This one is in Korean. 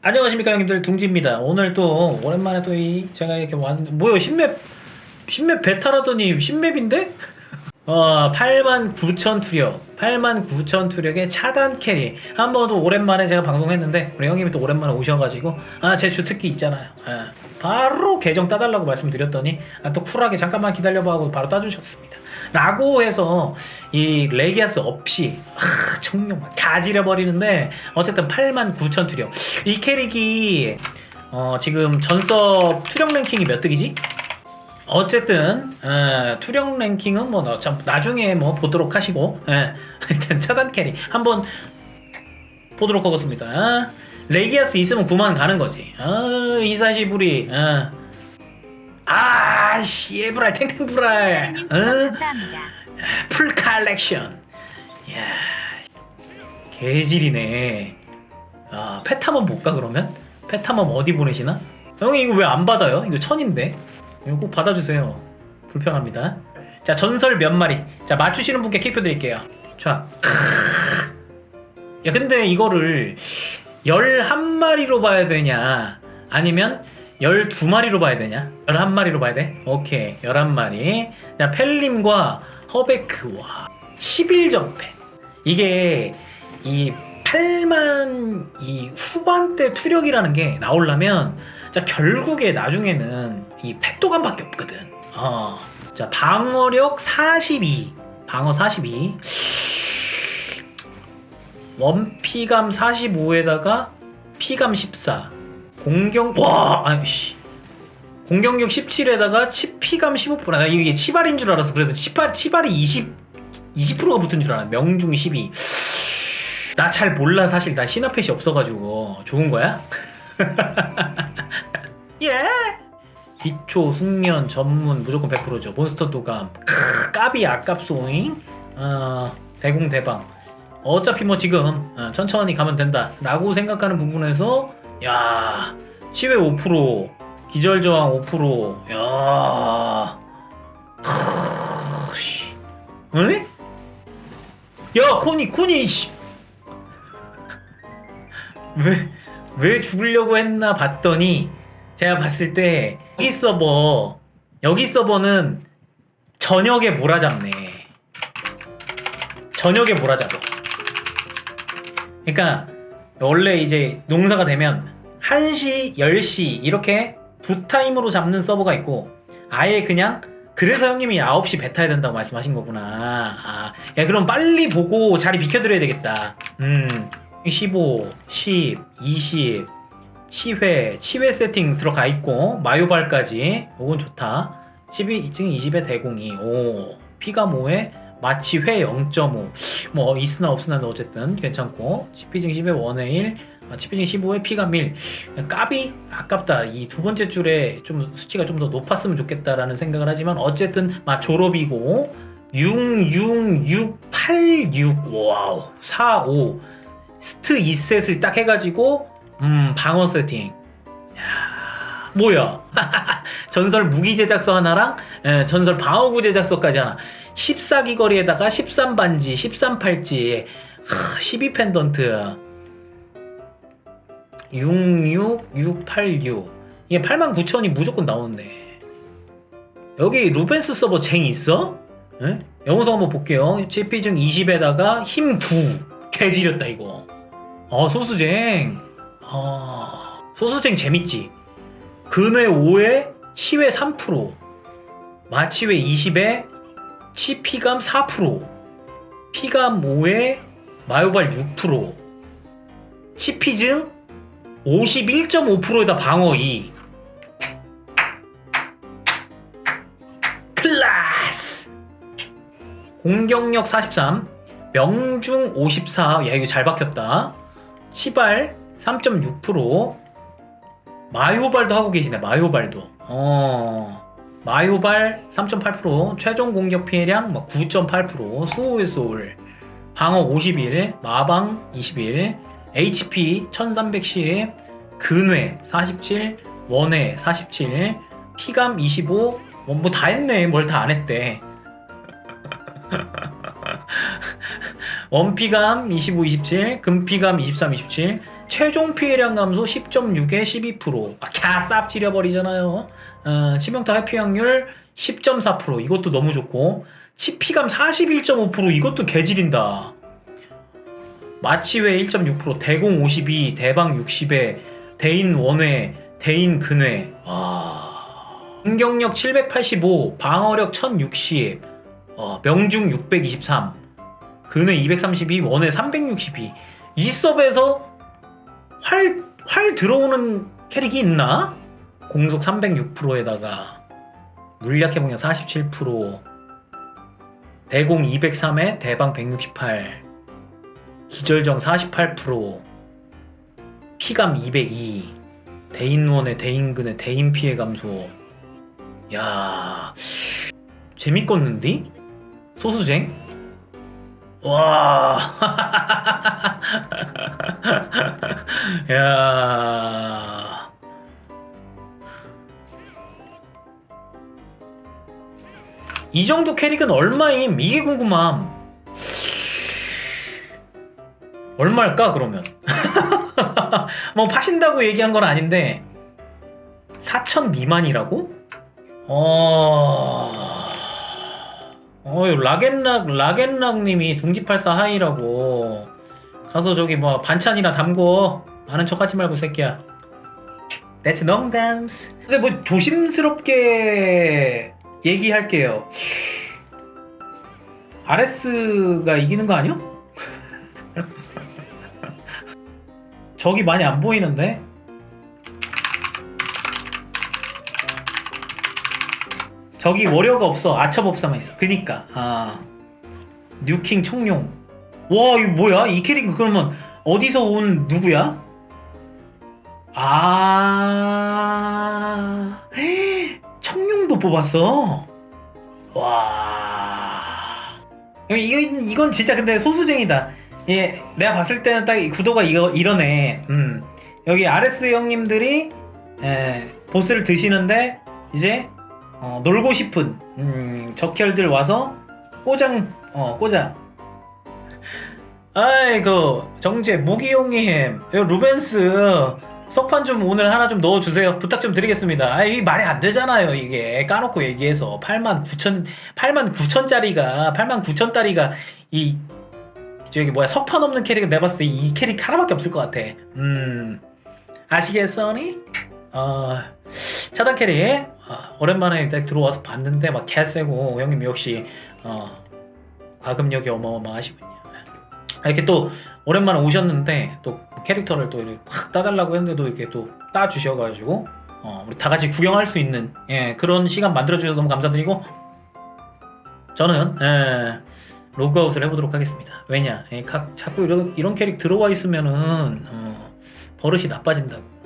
안녕하십니까 형님들 둥지입니다. 오늘 또 오랜만에 또 이 제가 이렇게 왔는데 뭐요 신맵 신맵 베타라더니 신맵인데? 어 8만 9천 투력 8만 9천 투력의 차단 캐리 한번더 오랜만에 제가 방송했는데 우리 형님이 또 오랜만에 오셔가지고 아 제 주특기 있잖아요. 아, 바로 계정 따달라고 말씀드렸더니 아, 또 쿨하게 잠깐만 기다려봐 하고 바로 따주셨습니다. 라고 해서 이 레기아스 없이 아, 청룡 가지려 버리는데 어쨌든 8만 9천 투력 이 캐릭이 어, 지금 전섭 투력 랭킹이 몇 등이지? 어쨌든 어, 투력 랭킹은 뭐 나- 참 나중에 뭐 보도록 하시고 예, 일단 차단 캐리 한번 보도록 하겠습니다. 레기아스 있으면 9만 가는 거지. 아, 이사시부리. 어. 아, 씨에브랄 탱탱브랄. 어? 풀 컬렉션. 이야, 개질이네. 아, 페타몬 볼까 그러면? 페타몬 어디 보내시나? 형이 이거 왜 안 받아요? 이거 천인데. 이거 꼭 받아주세요. 불편합니다. 자, 전설 몇 마리. 자, 맞추시는 분께 키표 드릴게요. 자. 야, 근데 이거를 11마리로 봐야 되냐? 아니면 12마리로 봐야 되냐? 11마리로 봐야 돼? 오케이. 11마리. 자, 펠림과 허베크 와 11점패. 이게 이 8만 이 후반대 투력이라는 게 나오려면 자 결국에 나중에는 이 팩도감밖에 없거든. 어. 자 방어력 42, 방어 42, 원피감 45에다가 피감 14, 공격 와 아씨 공격력 17에다가 치피감 15%. 나 이게 치발인 줄 알았어. 그래서 치발 치발이 20 20%가 붙은 줄 알아. 명중 12. 나 잘 몰라 사실 나 신화펫이 없어가지고 좋은 거야? 예. 기초 숙련 전문 무조건 100%죠. 몬스터 도감. 크, 까비 아깝소잉. 어 대공 대방. 어차피 뭐 지금 어, 천천히 가면 된다라고 생각하는 부분에서 야 치외 5% 기절 저항 5% 야. 크, 씨. 에? 야 코니 코니 씨. 왜, 왜 죽으려고 했나 봤더니 제가 봤을 때 여기 서버 여기 서버는 저녁에 몰아잡네. 저녁에 몰아잡아. 그러니까 원래 이제 농사가 되면 1시, 10시 이렇게 두 타임으로 잡는 서버가 있고 아예 그냥 그래서 형님이 9시 배 타야 된다고 말씀하신 거구나. 아, 야 그럼 빨리 보고 자리 비켜드려야 되겠다. 음 15, 10, 20, 치회, 치회 세팅 들어가 있고 마요발까지 요건 좋다. 12, 지금 20에 대공이 오 피가 5에 마치 회 0.5. 뭐 있으나 없으나 어쨌든 괜찮고 치피징 10에 1에 1, 아, 치피징 15에 피가 1. 까비 아깝다. 이 두 번째 줄에 좀 수치가 좀 더 높았으면 좋겠다라는 생각을 하지만 어쨌든 막 졸업이고 6, 6, 6, 8, 6 와우 4, 5 스트 2셋을 딱 해가지고 음 방어 세팅. 야 뭐야? 전설 무기 제작서 하나랑 에, 전설 방어구 제작서까지 하나. 14기 거리에다가 13반지 13팔찌 12 펜던트. 66686 이게 89,000이 무조건 나오네. 여기 루벤스 서버 쟁 있어? 에? 영상 한번 볼게요. GP증 20에다가 힘 9 개지렸다 이거. 어 소수쟁. 아 소수쟁 재밌지. 근회 5에 치회 3% 마치회 20에 치피감 4% 피감 5에 마요발 6% 치피증 51.5%에다 방어 2 클라스! 공격력 43 명중 54. 야, 이거 잘 박혔다. 시발 3.6%. 마요발도 하고 계시네. 마요발도. 어. 마요발 3.8%. 최종 공격 피해량 뭐 9.8%. 수호의 소울. 방어 51. 마방 21. HP 1310. 근회 47. 원회 47. 피감 25. 뭐 다 했네. 뭘 다 안 했대. 원피감 25, 27, 금피감 23, 27, 최종 피해량 감소 10.6에 12%. 아, 캬, 쌉 찌려버리잖아요. 어, 치명타 회피 확률 10.4%. 이것도 너무 좋고. 치피감 41.5%. 이것도 개질인다. 마취회 1.6%, 대공 52, 대방 60에, 대인 원회, 대인 근회. 와. 공격력 785, 방어력 1060, 어, 명중 623, 근회 232, 원회 362. 이 섭에서 활, 활 들어오는 캐릭이 있나? 공속 306%에다가 물약 회복력 47%, 대공 203에 대방 168, 기절정 48%, 피감 202, 대인원의 대인근의 대인 피해 감소. 야, 재밌겠는디? 소수쟁? 와, 야. 이 정도 캐릭은 얼마임? 이게 궁금함. 얼마일까 그러면? 뭐 파신다고 얘기한 건 아닌데 4천 미만이라고? 어... 어, 라겐락 라겐락님이 둥지팔사 하이라고 가서 저기 뭐 반찬이나 담고 아는 척하지 말고 새끼야. That's 농담스. 근데 뭐 조심스럽게 얘기할게요. 아레스가 이기는 거 아니야? 적이 많이 안 보이는데? 저기 워리어가 없어. 아처법사만 있어. 그니까. 아. 뉴킹 청룡. 와 이거 뭐야? 이 캐릭터 그러면 어디서 온 누구야? 아. 청룡도 뽑았어. 와. 이건 이건 진짜 근데 소수쟁이다. 예 내가 봤을 때는 딱이 구도가 이거 이러네. 음. 여기 아레스 형님들이 에, 보스를 드시는데 이제 어, 놀고 싶은 음, 적혈들 와서 꼬장 어 꼬장 아이고 정재 모기용님 이거 루벤스 석판 좀 오늘 하나 좀 넣어주세요. 부탁 좀 드리겠습니다. 아 이게 말이 안 되잖아요 이게. 까놓고 얘기해서. 8만 9천 8만 9천짜리가 8만 9천짜리가 이 저기 뭐야 석판 없는 캐릭은 내가 봤을 때 이 캐릭 하나밖에 없을 것 같아. 음. 아시겠어니? 어 차단 캐릭 아, 오랜만에 딱 들어와서 봤는데 막 개세고 형님 역시 어, 과금력이 어마어마하시군요. 이렇게 또 오랜만에 오셨는데 또 캐릭터를 또 이렇게 확 따달라고 했는데도 이렇게 또 따주셔가지고 어, 우리 다 같이 구경할 수 있는 예, 그런 시간 만들어 주셔서 너무 감사드리고 저는 예, 로그아웃을 해보도록 하겠습니다. 왜냐 예, 각, 자꾸 이런, 이런 캐릭 들어와 있으면은 어, 버릇이 나빠진다고.